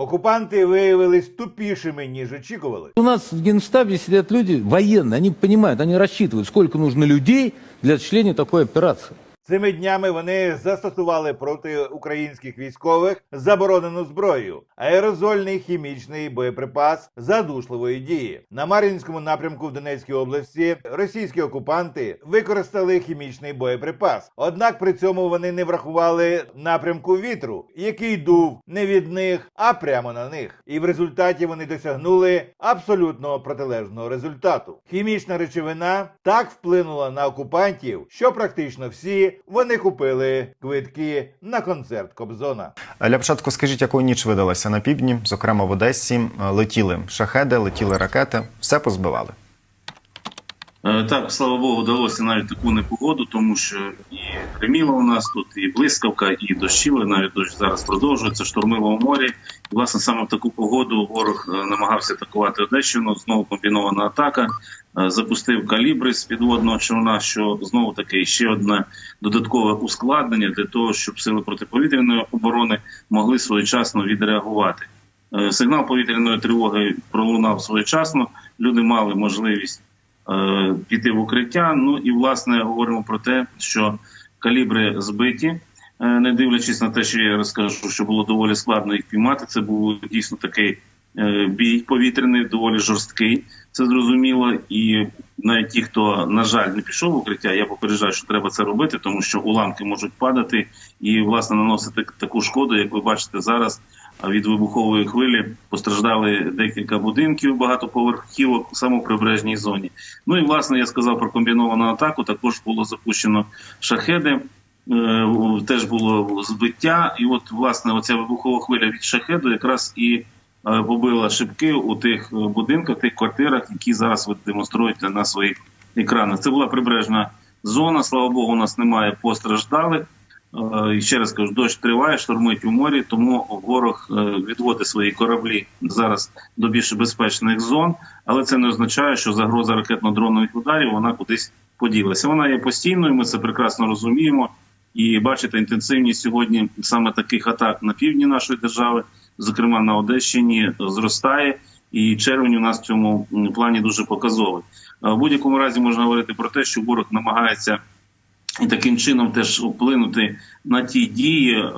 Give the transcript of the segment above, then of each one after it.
Окупанти виявились тупішими ніж очікували. У нас в Генштабе сидят люди военные, они понимают, они рассчитывают, сколько нужно людей для осуществления такой операции. Цими днями вони застосували проти українських військових заборонену зброю, аерозольний хімічний боєприпас задушливої дії. На Мар'їнському напрямку в Донецькій області російські окупанти використали хімічний боєприпас. Однак при цьому вони не врахували напрямку вітру, який дув не від них, а прямо на них. І в результаті вони досягнули абсолютно протилежного результату. Хімічна речовина так вплинула на окупантів, що практично всі вони купили квитки на концерт Кобзона. Для початку скажіть, якою ніч видалася на півдні, зокрема в Одесі, летіли шахеди, летіли ракети, все позбивали. Е, Так, слава Богу, вдалося навіть таку непогоду, тому що і гриміло у нас тут, і блискавка, і дощило, навіть дощ зараз продовжується, штормило у морі. І, власне, саме в таку погоду ворог е, намагався атакувати Одещину. Знову комбінована атака. Е, Запустив калібри з підводного човна, що знову таки ще одне додаткове ускладнення для того, щоб сили протиповітряної оборони могли своєчасно відреагувати. Сигнал повітряної тривоги пролунав своєчасно. Люди мали можливість піти в укриття. Ну і власне говоримо про те, що калібри збиті, е, не дивлячись на те, що я розкажу, що було доволі складно їх піймати. Це був дійсно такий е, бій повітряний, доволі жорсткий. Це зрозуміло, і навіть ті, хто на жаль не пішов в укриття, я попереджаю, що треба це робити, тому що уламки можуть падати і власне наносити таку шкоду, як ви бачите зараз. Від вибухової хвилі постраждали декілька будинків, багатоповерхівок саме в прибережній зоні. Ну і власне я сказав про комбіновану атаку. Також було запущено шахеди. Е, Теж було збиття, і от власне оця вибухова хвиля від шахеду якраз і е, побила шибки у тих будинках, тих квартирах, які зараз ви демонструєте на своїх екранах. Це була прибережна зона. Слава Богу, у нас немає постраждалих. Е, І ще раз кажу, дощ триває, штормить у морі, тому ворог е, відводить свої кораблі зараз до більш безпечних зон, але це не означає, що загроза ракетно-дронових ударів вона кудись поділася. Вона є постійною, ми це прекрасно розуміємо. І бачите, інтенсивність сьогодні саме таких атак на півдні нашої держави, зокрема на Одещині, зростає. І червень у нас в цьому плані дуже показовий. Е, В будь-якому разі можна говорити про те, що ворог намагається і таким чином теж вплинути на ті дії е,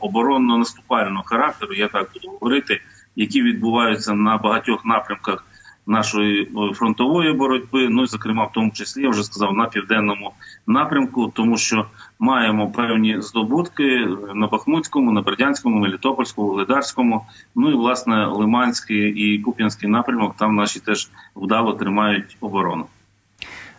оборонно-наступального характеру, я так буду говорити, які відбуваються на багатьох напрямках нашої е, фронтової боротьби. Ну і зокрема, в тому числі я вже сказав на південному напрямку, тому що маємо певні здобутки на Бахмутському, на Бердянському, Мелітопольському, Ледарському, ну і власне Лиманський і Куп'янський напрямок. Там наші теж вдало тримають оборону.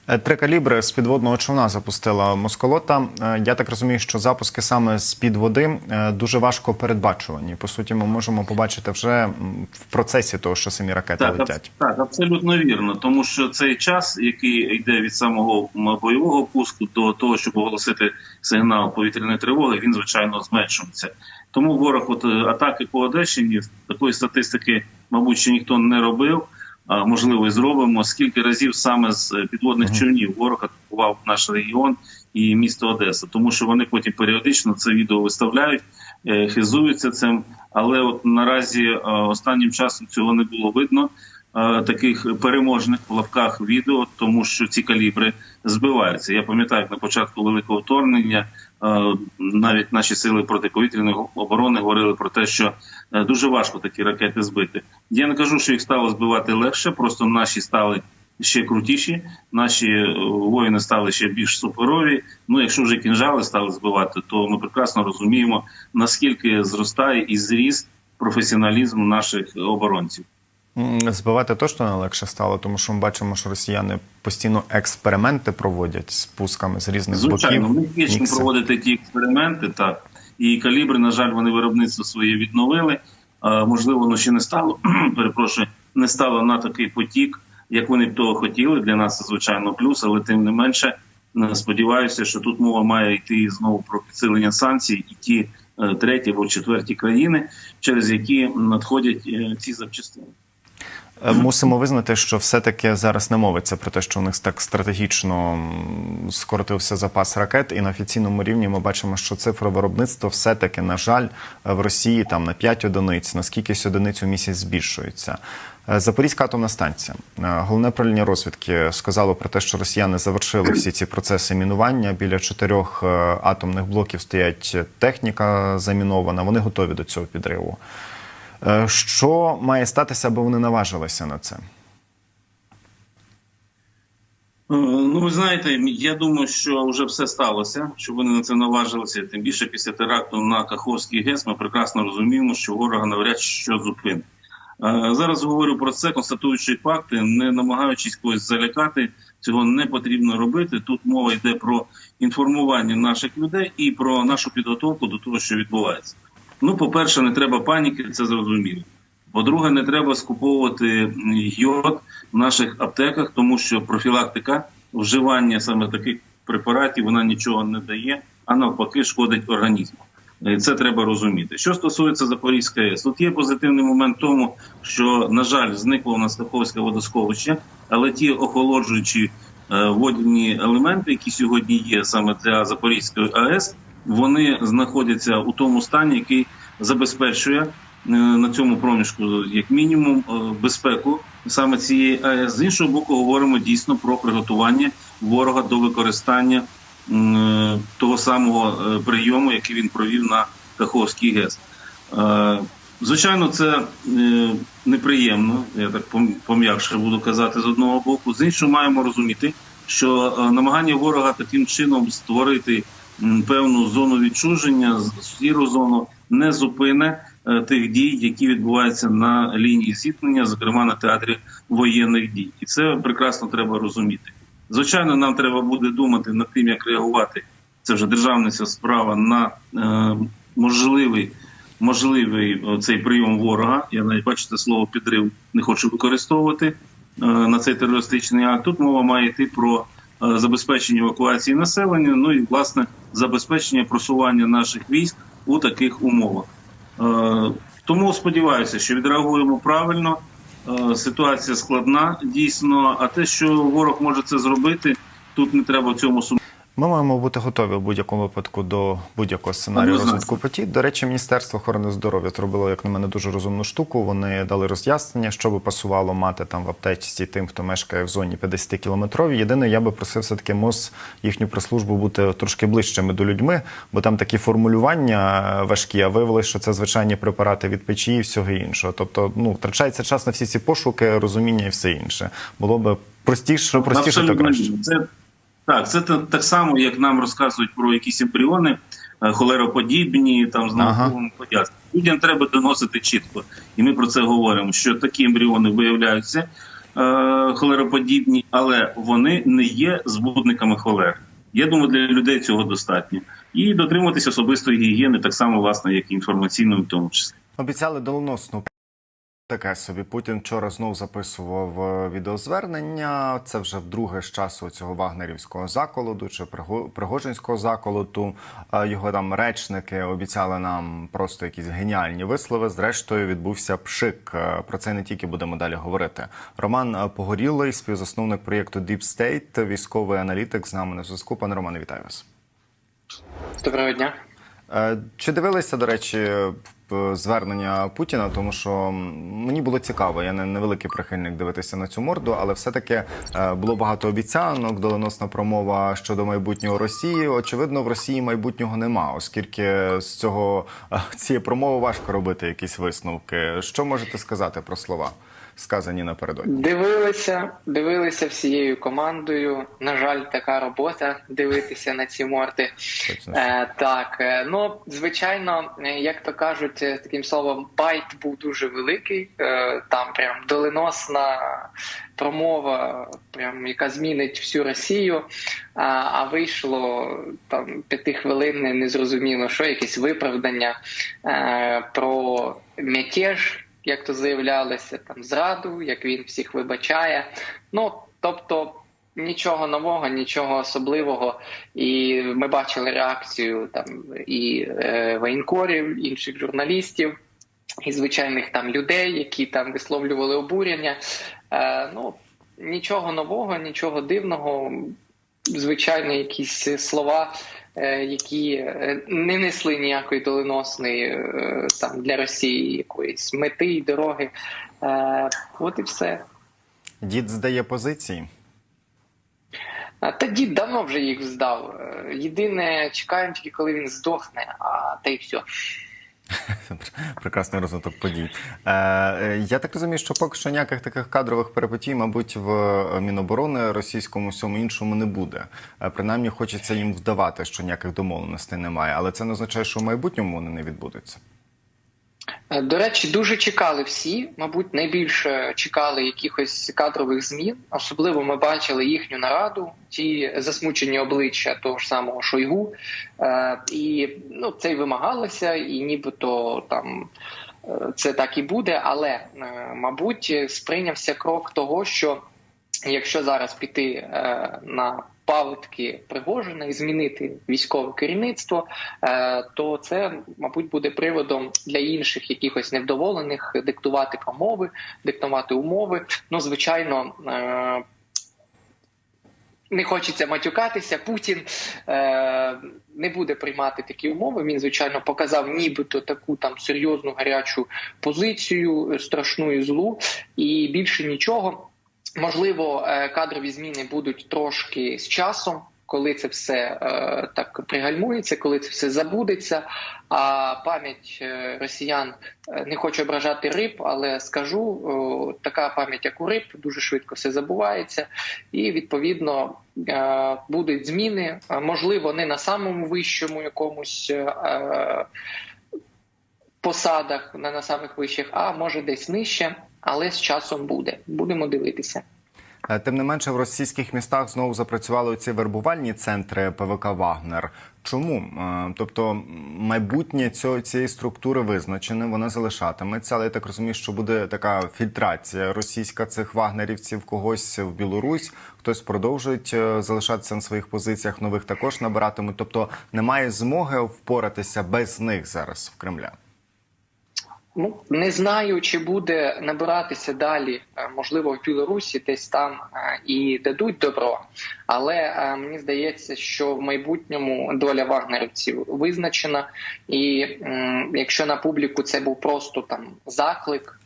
Е, Три калібри з підводного човна запустила Москолота. Е, Я так розумію, що запуски саме з під води е, дуже важко передбачувані. По суті, ми можемо побачити вже в процесі того, що самі ракети Так, летять. так, абсолютно вірно. Тому що цей час, який йде від самого бойового пуску до того, щоб оголосити сигнал повітряної тривоги, він звичайно зменшується. Тому ворог, от атаки по Одещині, такої статистики, мабуть, ще ніхто не робив. А можливо, і зробимо. Скільки разів саме з е, підводних човнів ворог атакував наш регіон і місто Одеса, тому що вони потім періодично це відео виставляють, е, хизуються цим. Але от наразі е, останнім часом цього не було видно. Е, Таких переможних в лапках відео, тому що ці калібри збиваються. Я пам'ятаю, на початку великого вторгнення е, навіть наші сили протиповітряної оборони говорили про те, що е, дуже важко такі ракети збити. Я не кажу, що їх стало збивати легше, просто наші стали ще крутіші, наші воїни стали ще більш суперові. Ну, якщо вже кінжали стали збивати, то ми прекрасно розуміємо наскільки зростає і зріс професіоналізм наших оборонців. Збивати точно не легше стало, тому що ми бачимо, що росіяни постійно експерименти проводять з пусками з різних Звичайно, боків. вічно мікси. проводити ті експерименти, так і калібри, на жаль, вони виробництво своє відновили. А, можливо, воно ще не стало. перепрошую, не стало на такий потік, як вони б того хотіли. Для нас це звичайно плюс, але тим не менше е, сподіваюся, що тут мова має йти знову про підсилення санкцій і ті е, треті або четверті країни, через які надходять е, ці запчастини. Е, Мусимо визнати, що все-таки зараз не мовиться про те, що у них так стратегічно скоротився запас ракет, і на офіційному рівні ми бачимо, що цифра виробництва все-таки, на жаль, в Росії там на 5 одиниць, на скількись одиниць у місяць збільшується. Е, Запорізька атомна станція. Е, Головне управління розвідки сказало про те, що росіяни завершили всі ці процеси мінування. Біля чотирьох атомних блоків стоять техніка замінована. Вони готові до цього підриву. Е, Що має статися, аби вони наважилися на це? Е, Ну, ви знаєте, я думаю, що вже все сталося, що вони на це наважилися. Тим більше після теракту на Каховський ГЕС ми прекрасно розуміємо, що ворога навряд що зупинить. Е, Зараз говорю про це, констатуючи факти, не намагаючись когось залякати, цього не потрібно робити. Тут мова йде про інформування наших людей і про нашу підготовку до того, що відбувається. Ну, по-перше, не треба паніки, це зрозуміло. По-друге, не треба скуповувати йод в наших аптеках, тому що профілактика вживання саме таких препаратів вона нічого не дає, а навпаки шкодить організму. Це треба розуміти. Що стосується Запорізької АЕС, тут є позитивний момент в тому, що, на жаль, зникло у нас Каховське водосховище, але ті охолоджуючі е, водні елементи, які сьогодні є саме для Запорізької АЕС, вони знаходяться у тому стані, який забезпечує е, на цьому проміжку, як мінімум, е, безпеку саме цієї АЕС. З іншого боку, говоримо дійсно про приготування ворога до використання е, того самого прийому, який він провів на Каховський ГЕС. Звичайно, це неприємно, я так пом- пом'якше буду казати з одного боку. З іншого маємо розуміти, що намагання ворога таким чином створити певну зону відчуження, сіру зону, не зупине е, тих дій, які відбуваються на лінії зіткнення, зокрема на театрі воєнних дій. І це прекрасно треба розуміти. Звичайно, нам треба буде думати над тим, як реагувати. Це вже державниця справа на е, можливий можливий е, цей прийом ворога. Я навіть бачите слово підрив не хочу використовувати е, на цей терористичний акт. Тут мова має йти про е, забезпечення евакуації населення, ну і власне забезпечення просування наших військ у таких умовах. Е, Тому сподіваюся, що відреагуємо правильно. Е, Ситуація складна дійсно. А те, що ворог може це зробити, тут не треба в цьому сумніватися. Ми маємо бути готові в будь-якому випадку до будь-якого сценарію розвитку подій. До речі, Міністерство охорони здоров'я зробило, як на мене, дуже розумну штуку. Вони дали роз'яснення, що би пасувало мати там в аптечці тим, хто мешкає в зоні 50 кілометровій. Єдине, я би просив все таки МОЗ їхню прес-службу бути трошки ближчими до людьми, бо там такі формулювання е, важкі, а виявилось, що це звичайні препарати від печі і всього іншого. Тобто, ну втрачається час на всі ці пошуки, розуміння і все інше. Було би простіше, простіше то краще. Це так, це так само, як нам розказують про якісь ембріони е, холероподібні, там з Ага. науковим поясненням. Людям треба доносити чітко, і ми про це говоримо. Що такі ембріони виявляються е, холероподібні, але вони не є збудниками холери. Я думаю, для людей цього достатньо. І дотримуватись особистої гігієни, так само, власне, як і інформаційної, в тому числі. Обіцяли доленосну. Таке собі Путін вчора знов записував е, відеозвернення. Це вже вдруге з часу цього вагнерівського заколоту чи Приго- Пригожинського заколоту. Е, Його там речники обіцяли нам просто якісь геніальні вислови. Зрештою, відбувся пшик. Е, Про це не тільки будемо далі говорити. Роман Погорілий, співзасновник проєкту Deep State, військовий аналітик з нами на зв'язку. Пане Романе, вітаю вас. Доброго дня. Чи дивилися, до речі, звернення Путіна? Тому що мені було цікаво, я не невеликий прихильник дивитися на цю морду, але все-таки е, було багато обіцянок, доленосна промова щодо майбутнього Росії. Очевидно, в Росії майбутнього нема, оскільки з цього е, цієї промови важко робити якісь висновки. Що можете сказати про слова, сказані напередодні? Дивилися, дивилися всією командою. На жаль, така робота дивитися на ці. Точно. Е, так, е, ну звичайно, е, як то кажуть, е, таким словом, байт був дуже великий. Е, там прям доленосна промова, прям яка змінить всю Росію. А, а вийшло там п'ятихвилинне, незрозуміло, що якесь виправдання е, про мятеж. Як то заявлялося, там зраду, як він всіх вибачає. Ну тобто нічого нового, нічого особливого. І ми бачили реакцію там і е, воєнкорів, інших журналістів. і звичайних там людей, які там висловлювали обурення. Е, ну, нічого нового, нічого дивного. Звичайно, якісь слова, які е, не несли ніякої доленосної е, там для Росії якоїсь мети і дороги. Е, От і все. Дід здає позиції. Та дід давно вже їх здав. Е, Єдине, чекаємо тільки, коли він здохне, а та й все. Прекрасний розвиток подій. Е, е, я так розумію, що поки що ніяких таких кадрових перипетій, мабуть, в Міноборони російському всьому іншому не буде. Е, принаймні, хочеться їм вдавати, що ніяких домовленостей немає. Але це не означає, що в майбутньому вони не відбудуться. Е, До речі, дуже чекали всі. Мабуть, найбільше чекали якихось кадрових змін. Особливо ми бачили їхню нараду, ті засмучені обличчя того ж самого Шойгу. Е, і ну, це й вимагалося, і нібито там е, це так і буде. Але, мабуть, сприйнявся крок того, що якщо зараз піти на павитки Пригожина і змінити військове керівництво, е, то це, мабуть, буде приводом для інших якихось невдоволених диктувати промови, диктувати умови. Ну, звичайно. Е, не хочеться матюкатися. Путін е, не буде приймати такі умови. Він звичайно показав нібито таку там серйозну гарячу позицію, страшну і злу, і більше нічого. Можливо, е, кадрові зміни будуть трошки з часом, коли це все е, так пригальмується, коли це все забудеться. А пам'ять е, росіян не хочу ображати риб, але скажу, така пам'ять, як у риб, дуже швидко все забувається, і відповідно будуть зміни. Можливо, не на самому вищому якомусь. Посадах не на самих вищих, а може десь нижче, але з часом буде. Будемо дивитися. Е, Тим не менше, в російських містах знову запрацювали ці вербувальні центри ПВК Вагнер. Чому? Е, Тобто майбутнє цього, цієї структури визначене, вона залишатиметься, але я так розумію, що буде така фільтрація російська цих вагнерівців когось в Білорусь, хтось продовжують е, залишатися на своїх позиціях, нових також набиратимуть. Тобто немає змоги впоратися без них зараз в Кремля. Ну не знаю, чи буде набиратися далі, е, можливо, в Білорусі десь там е, і дадуть добро. Але е, мені здається, що в майбутньому доля вагнерівців визначена, і якщо на публіку це був просто там заклик.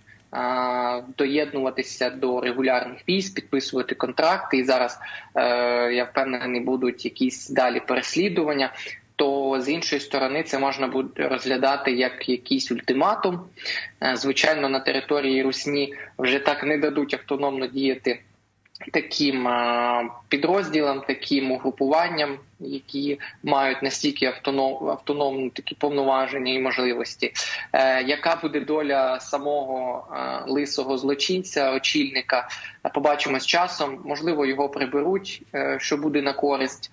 Доєднуватися до регулярних військ, підписувати контракти, і зараз я впевнений, будуть якісь далі переслідування то з іншої сторони це можна буде розглядати як якийсь ультиматум. Е, Звичайно, на території Русні вже так не дадуть автономно діяти таким е, підрозділам, таким угрупуванням, які мають настільки автоном, автономні такі повноваження і можливості. Е, Яка буде доля самого е, лисого злочинця, очільника? Побачимо з часом. Можливо, його приберуть, що буде на користь.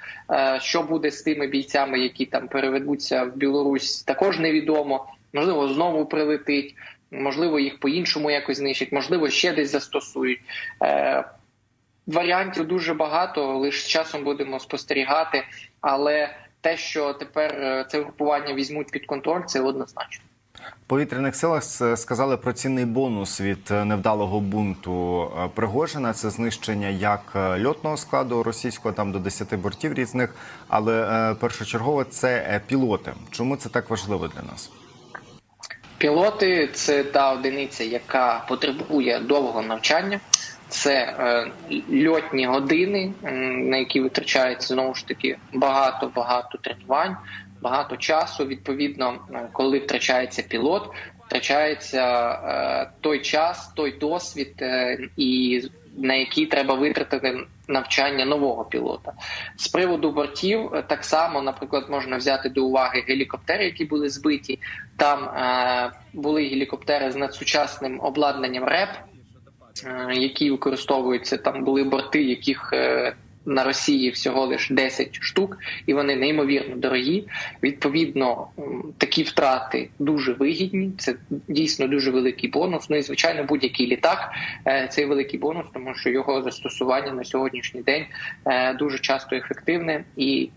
Що буде з тими бійцями, які там переведуться в Білорусь, також невідомо. Можливо, знову прилетить. Можливо, їх по-іншому якось знищать, можливо, ще десь застосують. Варіантів дуже багато, лише з часом будемо спостерігати. Але те, що тепер е, це групування візьмуть під контроль, це однозначно. Повітряних силах сказали про цінний бонус від е, невдалого бунту е, Пригожина. Це знищення як льотного складу російського, там до 10 бортів різних, але першочергово це пілоти. Чому це так важливо для нас? Пілоти це та одиниця, яка потребує довгого навчання. Це е, льотні години, на які витрачається знову ж таки багато багато тренувань, багато часу. Відповідно, е, коли втрачається пілот, втрачається е, той час, той досвід, і на який треба витратити навчання нового пілота. З приводу бортів, так само, наприклад, можна взяти до уваги гелікоптери, які були збиті. Там були гелікоптери з надсучасним обладнанням РЕП, які використовуються. Там були борти, яких е, на Росії всього лише 10 штук, і вони неймовірно дорогі. Відповідно, такі втрати дуже вигідні. Це дійсно дуже великий бонус. Ну і звичайно, будь-який літак е, це великий бонус, тому що його застосування на сьогоднішній день е, дуже часто ефективне і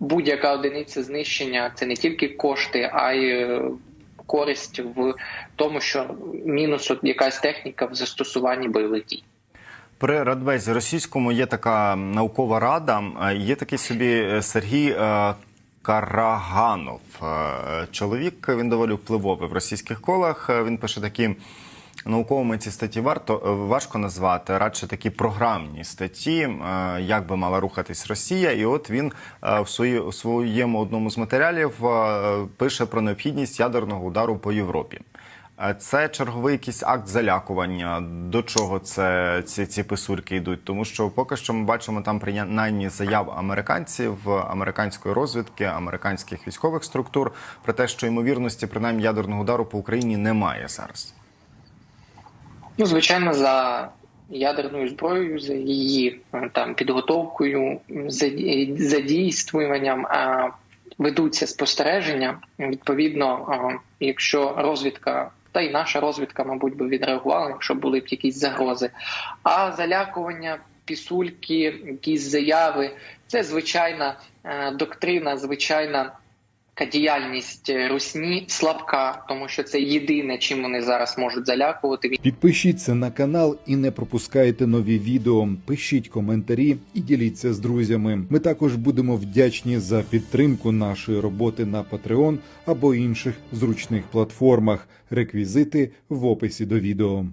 будь-яка одиниця знищення це не тільки кошти, а й е, користь в тому, що мінус якась техніка в застосуванні бойових дій. При Радбезі російському є така наукова рада. Є такий собі е, Сергій е, Караганов. Е, Чоловік він доволі впливовий в російських колах. Він пише такі. Науковими ці статті варто е, важко назвати, радше такі програмні статті, е, як би мала рухатись Росія. І от він е, в свої, у своєму одному з матеріалів пише про необхідність ядерного удару по Європі. Це черговий якийсь акт залякування. До чого це ці, ці писульки йдуть? Тому що поки що ми бачимо там принаймні заяв американців, американської розвідки, американських військових структур про те, що ймовірності принаймні ядерного удару по Україні немає зараз. Ну, звичайно, за ядерною зброєю, за її е, там підготовкою, заді- задійствуванням е, ведуться спостереження. Відповідно, е, якщо розвідка. Та й наша розвідка, мабуть, би відреагувала, якщо були б якісь загрози. А залякування, пісульки, якісь заяви це звичайна е, доктрина, звичайна діяльність русні слабка, тому що це єдине, чим вони зараз можуть залякувати. Підпишіться на канал і не пропускайте нові відео. Пишіть коментарі і діліться з друзями. Ми також будемо вдячні за підтримку нашої роботи на Patreon або інших зручних платформах. Реквізити в описі до відео.